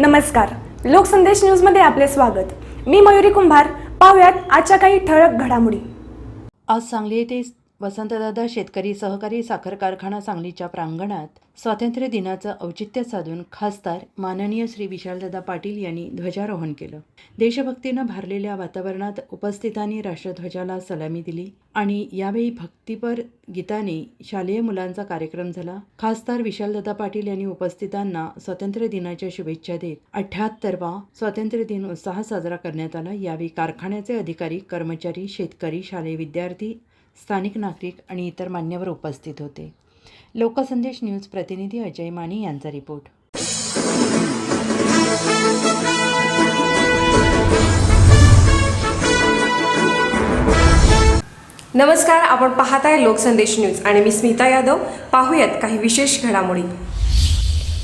नमस्कार. लोकसंदेश न्यूजमध्ये आपले स्वागत. मी मयुरी कुंभार. पाहुयात आजच्या काही ठळक घडामोडी. आज सांगली येथे वसंतदादा शेतकरी सहकारी साखर कारखाना सांगलीच्या प्रांगणात स्वातंत्र्य दिनाचं औचित्य साधून खासदार माननीय श्री विशालदादा पाटील यांनी ध्वजारोहण केलं. देशभक्तीनं भारलेल्या वातावरणात उपस्थितांनी राष्ट्रध्वजाला सलामी दिली आणि यावेळी भक्तिपर गीताने शालेय मुलांचा कार्यक्रम झाला. खासदार विशालदादा पाटील यांनी उपस्थितांना स्वातंत्र्य दिनाच्या शुभेच्छा देत अठ्याहत्तरवा स्वातंत्र्य दिन उत्साहात साजरा करण्यात आला. यावेळी कारखान्याचे अधिकारी कर्मचारी शेतकरी शालेय विद्यार्थी स्थानिक नागरिक आणि इतर मान्यवर उपस्थित होते. लोकसंदेश न्यूज प्रतिनिधी अजय माने यांचा रिपोर्ट. नमस्कार आपण पाहताय लोकसंदेश न्यूज आणि मी स्मिता यादव. पाहूयात काही विशेष घडामोडी.